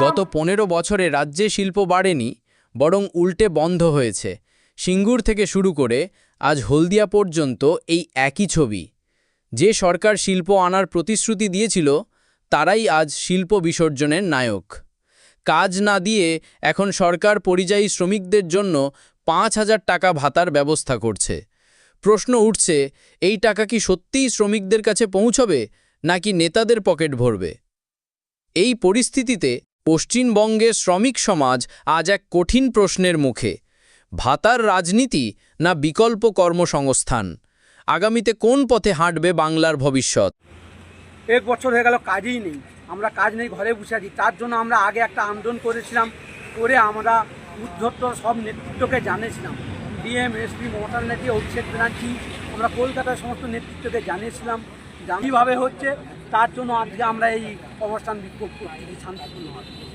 গত পনেরো বছরে রাজ্যে শিল্প বাড়েনি, বরং উল্টে বন্ধ হয়েছে। সিঙ্গুর থেকে শুরু করে আজ হলদিয়া পর্যন্ত এই একই ছবি। যে সরকার শিল্প আনার প্রতিশ্রুতি দিয়েছিল, তারাই আজ শিল্প বিসর্জনের নায়ক। কাজ না দিয়ে এখন সরকার পরিযায়ী শ্রমিকদের জন্য পাঁচ হাজার টাকা ভাতার ব্যবস্থা করছে। প্রশ্ন উঠছে, এই টাকা কি সত্যিই শ্রমিকদের কাছে পৌঁছবে? নাকি নেতাদের পকেট ভরবে? এই পরিস্থিতিতে পশ্চিমবঙ্গে শ্রমিক সমাজ আজ এক কঠিন প্রশ্নের মুখে। ভাতার রাজনীতি না বিকল্প কর্মসংস্থান? আগামীতে কোন পথে হাঁটবে বাংলার ভবিষ্যৎ? এক বছর হয়ে গেল, কাজই নেই। আমরা কাজ নেই, ঘরে বসে আছি। তার জন্য আমরা আগে একটা আন্দোলন করেছিলাম, করে আমরা উদ্ধত্ত সব নেতৃত্বকে জানিয়েছিলাম। ডিএম, এসপি, মমতা নেত্রী অভিষেক ব্যানার্জি, আমরা কলকাতার সমস্ত নেতৃত্বকে জানিয়েছিলাম। কীভাবে হচ্ছে তার জন্য আজকে আমরা এই অবস্থান বিক্ষোভ করছি শান্তিপূর্ণভাবে